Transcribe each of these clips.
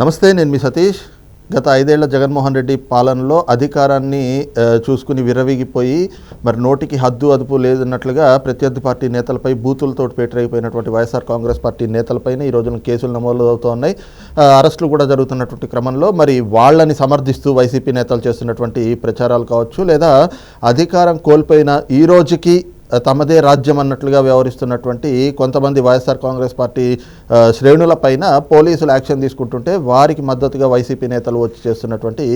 నమస్తే నేను మీ సతీష్. గత ఐదేళ్ళ జగన్మోహన్ రెడ్డి పాలనలో అధికారాన్ని చూసుకుని విరవిగిపోయి మరి నోటికి హద్దు అదుపు లేదన్నట్లుగా ప్రత్యర్థి పార్టీ నేతలపై బూతులతో పేటరైపోయినటువంటి వైఎస్ఆర్ కాంగ్రెస్ పార్టీ నేతలపైన ఈ రోజున కేసులు నమోదు అవుతున్నాయి అరెస్టులు కూడా జరుగుతున్నటువంటి క్రమంలో మరి వాళ్ళని సమర్థిస్తూ వైసీపీ నేతలు చేస్తున్నటువంటి ప్రచారాలు కావచ్చు లేదా అధికారం కోల్పోయిన ఈ రోజుకి తమదే రాజ్యం అన్నట్లుగా వ్యవహరిస్తున్నటువంటి కొంతమంది వైఎస్ఆర్ కాంగ్రెస్ పార్టీ ఆ, శ్రేణులపైన పోలీసులు యాక్షన్ తీసుకుంటుంటే వారికి మద్దతుగా వైసీపీ నేతలు వచ్చి చేస్తున్నటువంటి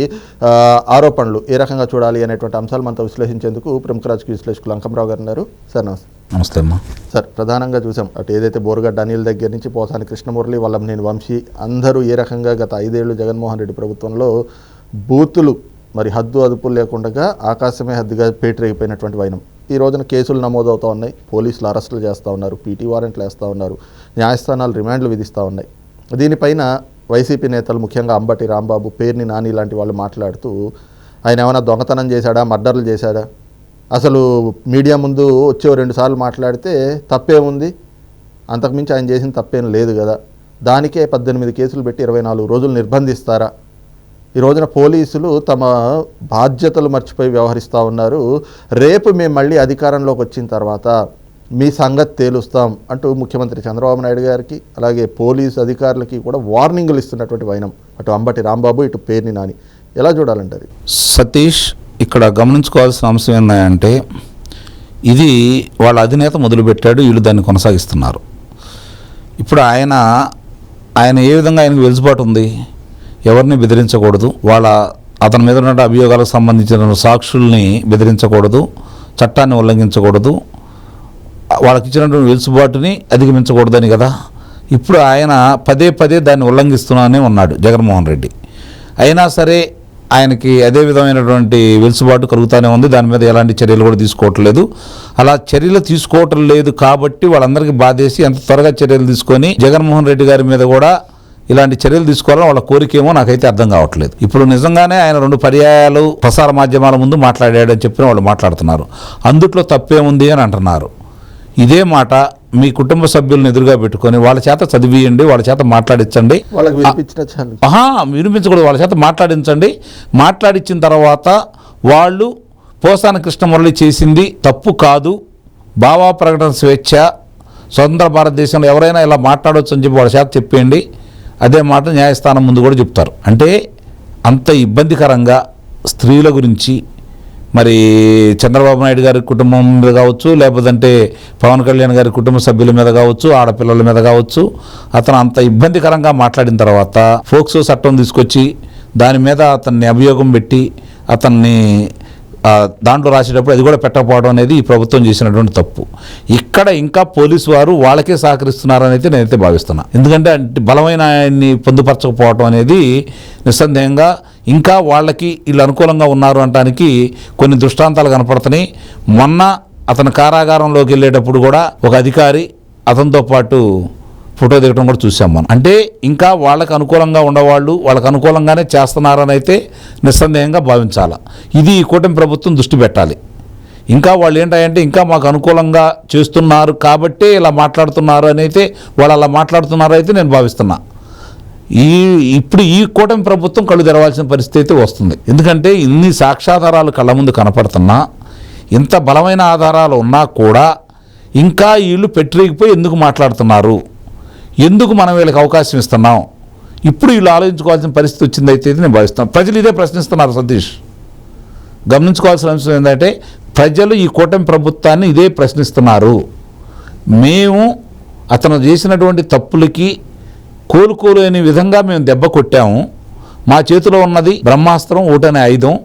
ఆరోపణలు ఏ రకంగా చూడాలి అనేటువంటి అంశాలు మనతో విశ్లేషించేందుకు ప్రముఖ రాజకీయ విశ్లేషకులు అంకంరావు గారు ఉన్నారు. సార్ నమస్తే. నమస్తే అమ్మా. సార్ ప్రధానంగా చూసాం అటు ఏదైతే బోరుగడ్డ అనిల్ దగ్గర నుంచి పోసాని కృష్ణమురళి వల్లంనేని వంశీ అందరూ ఏ రకంగా గత ఐదేళ్ళు జగన్మోహన్ రెడ్డి ప్రభుత్వంలో బూతులు మరి హద్దు అదుపులు లేకుండా ఆకాశమే హద్దుగా పేటరేగిపోయినటువంటి వైనం. ఈ రోజున కేసులు నమోదవుతూ ఉన్నాయి. పోలీసులు అరెస్టులు చేస్తూ ఉన్నారు. పీటీ వారెంట్లు వేస్తూ ఉన్నారు. న్యాయస్థానాలు రిమాండ్లు విధిస్తూ ఉన్నాయి. దీనిపైన వైసీపీ నేతలు ముఖ్యంగా అంబటి రాంబాబు పేర్ని నాని లాంటి వాళ్ళు మాట్లాడుతూ ఆయన ఏమైనా దొంగతనం చేశాడా? మర్డర్లు చేశాడా? అసలు మీడియా ముందు వచ్చే రెండు సార్లు మాట్లాడితే తప్పేముంది? అంతకుమించి ఆయన చేసిన తప్పేం లేదు కదా. దానికే పద్దెనిమిది కేసులు పెట్టి ఇరవై నాలుగు రోజులు నిర్బంధిస్తారా? ఈ రోజున పోలీసులు తమ బాధ్యతలు మర్చిపోయి వ్యవహరిస్తూ ఉన్నారు. రేపు మేము మళ్ళీ అధికారంలోకి వచ్చిన తర్వాత మీ సంగతి తేలుస్తాం అంటూ ముఖ్యమంత్రి చంద్రబాబు నాయుడు గారికి అలాగే పోలీసు అధికారులకి కూడా వార్నింగులు ఇస్తున్నటువంటి వైనం. అటు అంబటి రాంబాబు ఇటు పేర్ని నాని. ఎలా చూడాలంటారు సతీష్ ఇక్కడ గమనించుకోవాల్సిన అంశం ఏంటంటే ఇది వాళ్ళ అధినేత మొదలుపెట్టాడు వీళ్ళు దాన్ని కొనసాగిస్తున్నారు. ఇప్పుడు ఆయన ఆయన ఏ విధంగా ఆయనకు వెలుసుబాటు ఉంది? ఎవరిని బెదిరించకూడదు వాళ్ళ అతని మీద ఉన్న అభియోగాలకు సంబంధించిన సాక్షుల్ని బెదిరించకూడదు చట్టాన్ని ఉల్లంఘించకూడదు వాళ్ళకి ఇచ్చినటువంటి వెలుసుబాటుని అధిగమించకూడదని కదా. ఇప్పుడు ఆయన పదే పదే దాన్ని ఉల్లంఘిస్తున్నానే ఉన్నాడు జగన్మోహన్ రెడ్డి. అయినా సరే ఆయనకి అదే విధమైనటువంటి వెలుసుబాటు కలుగుతూనే ఉంది. దాని మీద ఎలాంటి చర్యలు కూడా తీసుకోవట్లేదు. అలా చర్యలు తీసుకోవటం లేదు కాబట్టి వాళ్ళందరికీ బాధేసి ఎంత త్వరగా చర్యలు తీసుకొని జగన్మోహన్ రెడ్డి గారి మీద కూడా ఇలాంటి చర్యలు తీసుకోవాలని వాళ్ళ కోరికేమో నాకైతే అర్థం కావట్లేదు. ఇప్పుడు నిజంగానే ఆయన రెండు పర్యాయాలు ప్రసార మాధ్యమాల ముందు మాట్లాడాడని చెప్పిన వాళ్ళు మాట్లాడుతున్నారు. అందుట్లో తప్పేముంది అని అంటున్నారు. ఇదే మాట మీ కుటుంబ సభ్యులను ఎదురుగా పెట్టుకొని వాళ్ళ చేత చదివియండి వాళ్ళ చేత మాట్లాడించండి. వినిపించకూడదు. వాళ్ళ చేత మాట్లాడించండి. మాట్లాడించిన తర్వాత వాళ్ళు పోసాన కృష్ణమురళి చేసింది తప్పు కాదు. భావా ప్రకటన స్వేచ్ఛ. స్వతంత్ర భారతదేశంలో ఎవరైనా ఇలా మాట్లాడవచ్చు అని చెప్పి వాళ్ళ చేత చెప్పేయండి. అదే మాట న్యాయస్థానం ముందు కూడా చెప్తారు. అంటే అంత ఇబ్బందికరంగా స్త్రీల గురించి మరి చంద్రబాబు నాయుడు గారి కుటుంబం మీద కావచ్చు లేకపోతే పవన్ కళ్యాణ్ గారి కుటుంబ సభ్యుల మీద కావచ్చు ఆడపిల్లల మీద కావచ్చు అతను అంత ఇబ్బందికరంగా మాట్లాడిన తర్వాత ఫోక్సో చట్టం తీసుకొచ్చి దాని మీద అతన్ని అభియోగం పెట్టి అతన్ని దాంట్లో రాసేటప్పుడు అది కూడా పెట్టకపోవడం అనేది ఈ ప్రభుత్వం చేసినటువంటి తప్పు. ఇక్కడ ఇంకా పోలీసు వారు వాళ్ళకే సహకరిస్తున్నారని అయితే నేనైతే భావిస్తున్నా. ఎందుకంటే అంటే బలమైన ఆయన్ని పొందుపరచకపోవడం అనేది నిస్సందేహంగా ఇంకా వాళ్ళకి వీళ్ళు అనుకూలంగా ఉన్నారు అనడానికి కొన్ని దృష్టాంతాలు కనపడుతున్నాయి. మొన్న అతను కారాగారంలోకి వెళ్ళేటప్పుడు కూడా ఒక అధికారి అతనితో పాటు ఫోటో దిగడం కూడా చూసాం మనం. అంటే ఇంకా వాళ్ళకు అనుకూలంగా ఉన్నవాళ్ళు వాళ్ళకు అనుకూలంగానే చేస్తున్నారని అయితే నిస్సందేహంగా భావించాలి. ఇది ఈ కూటమి ప్రభుత్వం దృష్టి పెట్టాలి. ఇంకా వాళ్ళు ఏంటంటే ఇంకా మాకు అనుకూలంగా చేస్తున్నారు కాబట్టే ఇలా మాట్లాడుతున్నారు అని అయితే వాళ్ళు అలా మాట్లాడుతున్నారు అయితే నేను భావిస్తున్నా. ఈ ఇప్పుడు ఈ కూటమి ప్రభుత్వం కళ్ళు తెరవాల్సిన పరిస్థితి అయితే వస్తుంది. ఎందుకంటే ఇన్ని సాక్ష్యాధారాలు కళ్ళ ముందు కనపడుతున్నా ఇంత బలమైన ఆధారాలు ఉన్నా కూడా ఇంకా వీళ్ళు పెట్టిరిగిపోయి ఎందుకు మాట్లాడుతున్నారు? ఎందుకు మనం వీళ్ళకి అవకాశం ఇస్తున్నాం? ఇప్పుడు వీళ్ళు ఆలోచించుకోవాల్సిన పరిస్థితి వచ్చింది అయితే నేను భావిస్తాను ప్రజలు ఇదే ప్రశ్నిస్తున్నారు సతీష్. గమనించుకోవాల్సిన అంశం ఏంటంటే ప్రజలు ఈ కూటమి ప్రభుత్వాన్ని ఇదే ప్రశ్నిస్తున్నారు. మేము అతను చేసినటువంటి తప్పులకి కోలుకోలేని విధంగా మేము దెబ్బ కొట్టాము. మా చేతిలో ఉన్నది బ్రహ్మాస్త్రం ఓటనే ఆయుధం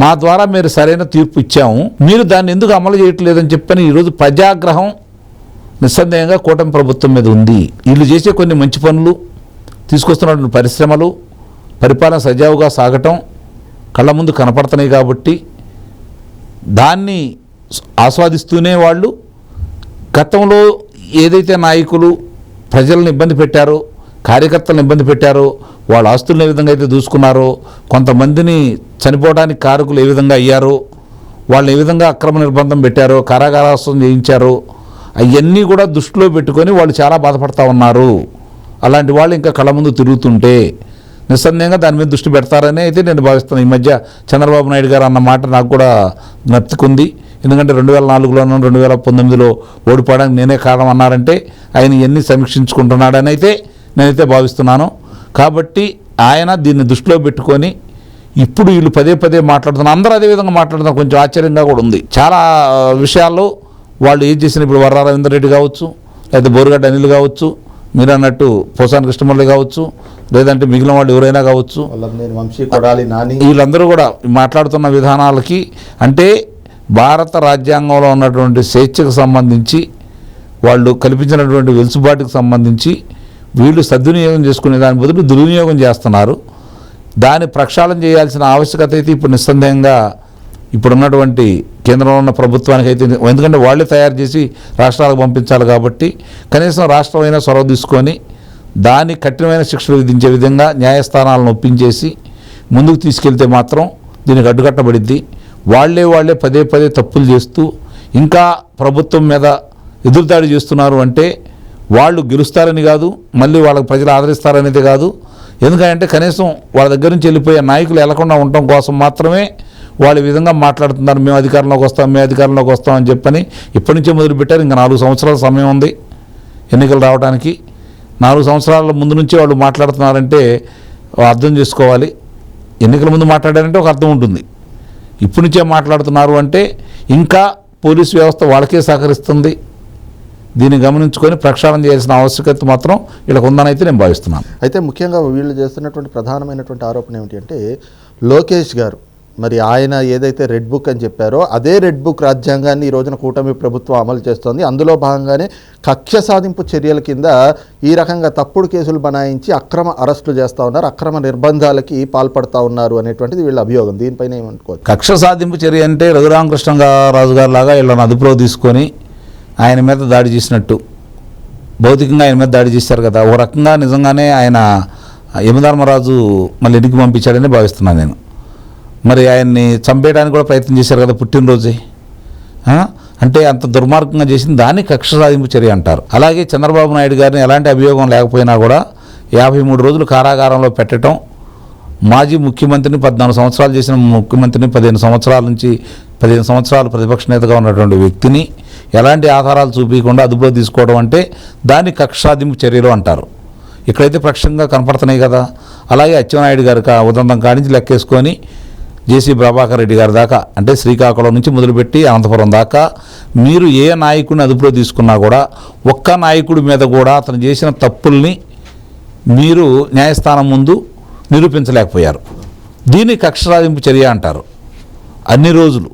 మా ద్వారా మీరు సరైన తీర్పు ఇచ్చాము. మీరు దాన్ని ఎందుకు అమలు చేయట్లేదని చెప్పని ఈరోజు ప్రజాగ్రహం నిస్సందేహంగా కూటమి ప్రభుత్వం మీద ఉంది. వీళ్ళు చేసే కొన్ని మంచి పనులు తీసుకొస్తున్నటువంటి పరిశ్రమలు పరిపాలన సజావుగా సాగటం కళ్ళ ముందు కనపడుతున్నాయి కాబట్టి దాన్ని ఆస్వాదిస్తూనే వాళ్ళు గతంలో ఏదైతే నాయకులు ప్రజలను ఇబ్బంది పెట్టారో కార్యకర్తలను ఇబ్బంది పెట్టారో వాళ్ళ ఆస్తులను ఏ విధంగా అయితే దూసుకున్నారో కొంతమందిని చనిపోవడానికి కారకులు ఏ విధంగా అయ్యారో వాళ్ళు ఏ విధంగా అక్రమ నిర్బంధం పెట్టారో కారాగారాసం చేయించారో అవన్నీ కూడా దృష్టిలో పెట్టుకొని వాళ్ళు చాలా బాధపడతా ఉన్నారు. అలాంటి వాళ్ళు ఇంకా కళ్ళ ముందు తిరుగుతుంటే నిస్సందేహంగా దాని మీద దృష్టి పెడతారని అయితే నేను భావిస్తున్నాను. ఈ మధ్య చంద్రబాబు నాయుడు గారు అన్న మాట నాకు కూడా నత్తుకుంది. ఎందుకంటే రెండు వేల నాలుగులోనూ రెండు వేల పంతొమ్మిదిలో ఓడిపోవడానికి నేనే కారణం అన్నారంటే ఆయన ఎన్ని సమీక్షించుకుంటున్నాడని అయితే నేనైతే భావిస్తున్నాను. కాబట్టి ఆయన దీన్ని దృష్టిలో పెట్టుకొని ఇప్పుడు వీళ్ళు పదే పదే మాట్లాడుతున్నారు. అందరూ అదే విధంగా మాట్లాడుతున్నారు. కొంచెం ఆశ్చర్యంగా కూడా ఉంది. చాలా విషయాల్లో వాళ్ళు ఏం చేసిన ఇప్పుడు వర్రా రవీందర్ రెడ్డి కావచ్చు లేదా బోరుగడ్డ అనిల్ కావచ్చు మీరు అన్నట్టు పోసాని కృష్ణమురళి కావచ్చు లేదంటే మిగిలిన వాళ్ళు ఎవరైనా కావచ్చు. వీళ్ళందరూ కూడా మాట్లాడుతున్న విధానాలకి అంటే భారత రాజ్యాంగంలో ఉన్నటువంటి స్వేచ్ఛకు సంబంధించి వాళ్ళు కల్పించినటువంటి వెలుసుబాటుకు సంబంధించి వీళ్ళు సద్వినియోగం చేసుకునే దాని బదులు దుర్వినియోగం చేస్తున్నారు. దాన్ని ప్రక్షాళన చేయాల్సిన ఆవశ్యకత అయితే ఇప్పుడు నిస్సందేహంగా ఇప్పుడున్నటువంటి కేంద్రంలో ఉన్న ప్రభుత్వానికి అయితే ఎందుకంటే వాళ్ళే తయారు చేసి రాష్ట్రాలకు పంపించాలి కాబట్టి కనీసం రాష్ట్రమైన చొరవ తీసుకొని దాని కఠినమైన శిక్షలు విధించే విధంగా న్యాయస్థానాలను ఒప్పించేసి ముందుకు తీసుకెళ్తే మాత్రం దీనికి అడ్డుకట్టబడిద్ది. వాళ్ళే వాళ్ళే పదే పదే తప్పులు చేస్తూ ఇంకా ప్రభుత్వం మీద ఎదురుదాడి చేస్తున్నారు అంటే వాళ్ళు గెలుస్తారని కాదు మళ్ళీ వాళ్ళకి ప్రజలు ఆదరిస్తారనేది కాదు. ఎందుకంటే కనీసం వాళ్ళ దగ్గర నుంచి వెళ్ళిపోయే నాయకులు వెళ్ళకుండా ఉండటం కోసం మాత్రమే వాళ్ళు విధంగా మాట్లాడుతున్నారు మేము అధికారంలోకి వస్తాం మేము అధికారంలోకి వస్తాం అని చెప్పని ఇప్పటి నుంచే మొదలుపెట్టారు. ఇంకా నాలుగు సంవత్సరాల సమయం ఉంది ఎన్నికలు రావడానికి. నాలుగు సంవత్సరాల ముందు నుంచి వాళ్ళు మాట్లాడుతున్నారంటే అర్థం చేసుకోవాలి. ఎన్నికల ముందు మాట్లాడారంటే ఒక అర్థం ఉంటుంది. ఇప్పటి నుంచే మాట్లాడుతున్నారు అంటే ఇంకా పోలీస్ వ్యవస్థ వాళ్ళకే సహకరిస్తుంది. దీన్ని గమనించుకొని ప్రక్షాళన చేయాల్సిన ఆవశ్యకత మాత్రం వీళ్ళకు ఉందని అయితే నేను భావిస్తున్నాను. అయితే ముఖ్యంగా వీళ్ళు చేస్తున్నటువంటి ప్రధానమైనటువంటి ఆరోపణ ఏమిటి అంటే లోకేష్ గారు మరి ఆయన ఏదైతే రెడ్ బుక్ అని చెప్పారో అదే రెడ్ బుక్ రాజ్యాంగాన్ని ఈ రోజున కూటమి ప్రభుత్వం అమలు చేస్తోంది. అందులో భాగంగానే కక్ష సాధింపు చర్యల కింద ఈ రకంగా తప్పుడు కేసులు బనాయించి అక్రమ అరెస్టులు చేస్తూ ఉన్నారు. అక్రమ నిర్బంధాలకి పాల్పడతా ఉన్నారు అనేటువంటిది వీళ్ళ అభియోగం. దీనిపైన ఏమనుకోవచ్చు కక్ష సాధింపు చర్య అంటే రఘురామకృష్ణ రాజు గారు లాగా వీళ్ళని అదుపులో తీసుకొని ఆయన మీద దాడి చేసినట్టు. భౌతికంగా ఆయన మీద దాడి చేశారు కదా. ఒక రకంగా నిజంగానే ఆయన యమధర్మరాజు మళ్ళీ ఇంటికి పంపించాడని భావిస్తున్నాను నేను. మరి ఆయన్ని చంపేయడానికి కూడా ప్రయత్నం చేశారు కదా పుట్టినరోజే. అంటే అంత దుర్మార్గంగా చేసింది దాన్ని కక్ష సాధింపు చర్య అంటారు. అలాగే చంద్రబాబు నాయుడు గారిని ఎలాంటి అభియోగం లేకపోయినా కూడా యాభై మూడు రోజులు కారాగారంలో పెట్టడం మాజీ ముఖ్యమంత్రిని పద్నాలుగు సంవత్సరాలు చేసిన ముఖ్యమంత్రిని పదిహేను సంవత్సరాల నుంచి పదిహేను సంవత్సరాలు ప్రతిపక్ష నేతగా ఉన్నటువంటి వ్యక్తిని ఎలాంటి ఆధారాలు చూపించకుండా అదుపులో తీసుకోవడం అంటే దాన్ని కక్షాదింపు చర్యలు అంటారు. ఇక్కడైతే ప్రక్షంగా కనపడుతున్నాయి కదా. అలాగే అచ్చెన్నాయుడు గారి కా- ఉదంతం కానించి లెక్కేసుకొని జేసీ ప్రభాకర్ రెడ్డి గారి దాకా అంటే శ్రీకాకుళం నుంచి మొదలుపెట్టి అనంతపురం దాకా మీరు ఏ నాయకుడిని అదుపులో తీసుకున్నా కూడా ఒక్క నాయకుడి మీద కూడా అతను చేసిన తప్పుల్ని మీరు న్యాయస్థానం ముందు నిరూపించలేకపోయారు. దీన్ని కక్షరాదింపు చర్య అంటారు. అన్ని రోజులు.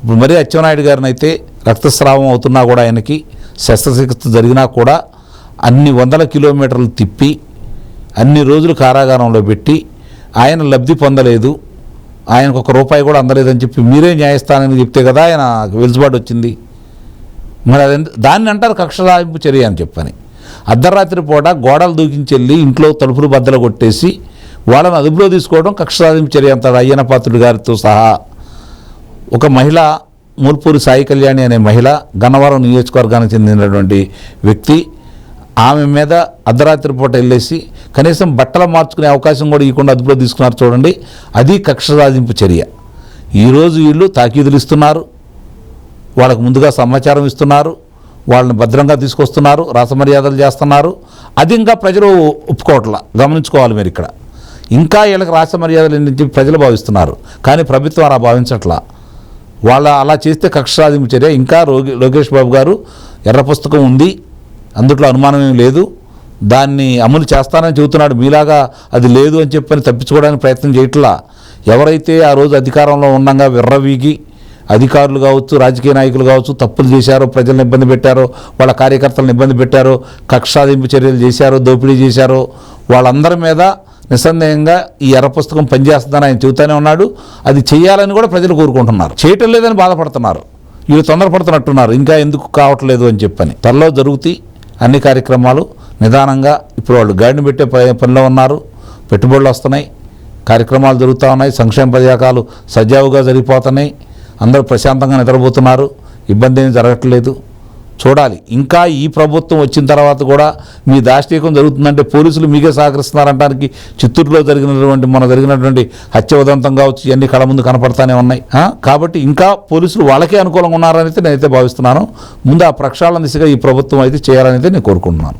ఇప్పుడు మరీ అచ్చెన్నాయుడు గారిని అయితే రక్తస్రావం అవుతున్నా కూడా ఆయనకి శస్త్రచికిత్స జరిగినా కూడా అన్ని వందల కిలోమీటర్లు తిప్పి అన్ని రోజులు కారాగారంలో పెట్టి ఆయన లబ్ధి పొందలేదు. ఆయనకు ఒక రూపాయి కూడా అందలేదని చెప్పి మీరే న్యాయస్థానానికి చెప్తే కదా ఆయన వెలుసుబాటు వచ్చింది. మరి అది దాన్ని అంటారు కక్షరాయింపు చర్య అని చెప్పని. అర్ధరాత్రి పూట గోడలు దూకించెళ్ళి ఇంట్లో తలుపులు బద్దలు కొట్టేసి వాళ్ళని అదుపులో తీసుకోవడం కక్షరాయింపు చర్య అంటారు అయ్యన పాత్రుడు గారితో సహా. ఒక మహిళ మూల్పూరి సాయి కళ్యాణి అనే మహిళ గన్నవరం నియోజకవర్గానికి చెందినటువంటి వ్యక్తి ఆమె మీద అర్ధరాత్రి పూట వెళ్ళేసి కనీసం బట్టలు మార్చుకునే అవకాశం కూడా ఇవ్వకుండా అదుపులో తీసుకున్నారు చూడండి. అది కక్ష సాధింపు చర్య. ఈరోజు వీళ్ళు తాకీదులు ఇస్తున్నారు. వాళ్ళకు ముందుగా సమాచారం ఇస్తున్నారు. వాళ్ళని భద్రంగా తీసుకొస్తున్నారు. రాసమర్యాదలు చేస్తున్నారు. అది ఇంకా ప్రజలు ఒప్పుకోవట్లా. గమనించుకోవాలి మీరు ఇక్కడ. ఇంకా వీళ్ళకి రాసమర్యాదలు ఏంటి ప్రజలు భావిస్తున్నారు. కానీ ప్రభుత్వం అలా భావించట్లా. వాళ్ళ అలా చేస్తే కక్ష సాధింపు చర్య. ఇంకా రోగి లోకేష్ బాబు గారు ఎర్ర పుస్తకం ఉంది. అందుట్లో అనుమానం ఏం లేదు. దాన్ని అమలు చేస్తానని చెబుతున్నాడు. మీలాగా అది లేదు అని చెప్పని తప్పించుకోవడానికి ప్రయత్నం చేయట్లా. ఎవరైతే ఆ రోజు అధికారంలో ఉండగా విర్రవీగి అధికారులు కావచ్చు రాజకీయ నాయకులు కావచ్చు తప్పులు చేశారో ప్రజలను ఇబ్బంది పెట్టారో వాళ్ళ కార్యకర్తలను ఇబ్బంది పెట్టారో కక్షాదింపు చర్యలు చేశారో దోపిడీ చేశారో వాళ్ళందరి మీద నిస్సందేహంగా ఈ ఎర్ర పుస్తకం పనిచేస్తుందని ఆయన చెబుతానే ఉన్నాడు. అది చేయాలని కూడా ప్రజలు కోరుకుంటున్నారు. చేయటం లేదని బాధపడుతున్నారు. వీళ్ళు తొందరపడుతున్నట్టున్నారు. ఇంకా ఎందుకు కావట్లేదు అని చెప్పని. త్వరలో జరుగుతాయి. అన్ని కార్యక్రమాలు నిదానంగా ఇప్పుడు వాళ్ళు గైడ్ని పెట్టే ప- పనిలో ఉన్నారు. పెట్టుబడులు వస్తున్నాయి. కార్యక్రమాలు జరుగుతూ ఉన్నాయి. సంక్షేమ పథకాలు సజావుగా జరిగిపోతున్నాయి. అందరూ ప్రశాంతంగా నిద్రపోతున్నారు. ఇబ్బంది ఏమీ జరగట్లేదు. చూడాలి. ఇంకా ఈ ప్రభుత్వం వచ్చిన తర్వాత కూడా మీ దాష్టీకం జరుగుతుందంటే పోలీసులు మీకే సహకరిస్తున్నారంటానికి చిత్తూరులో జరిగినటువంటి మన జరిగినటువంటి హత్య ఉదంతం కావచ్చు ఇవన్నీ కళ ముందు కనపడతానే ఉన్నాయి. కాబట్టి ఇంకా పోలీసులు వాళ్ళకే అనుకూలంగా ఉన్నారని అయితే నేనైతే భావిస్తున్నాను. ముందు ఆ ప్రక్షాళన దిశగా ఈ ప్రభుత్వం అయితే చేయాలని అయితే నేను కోరుకుంటున్నాను.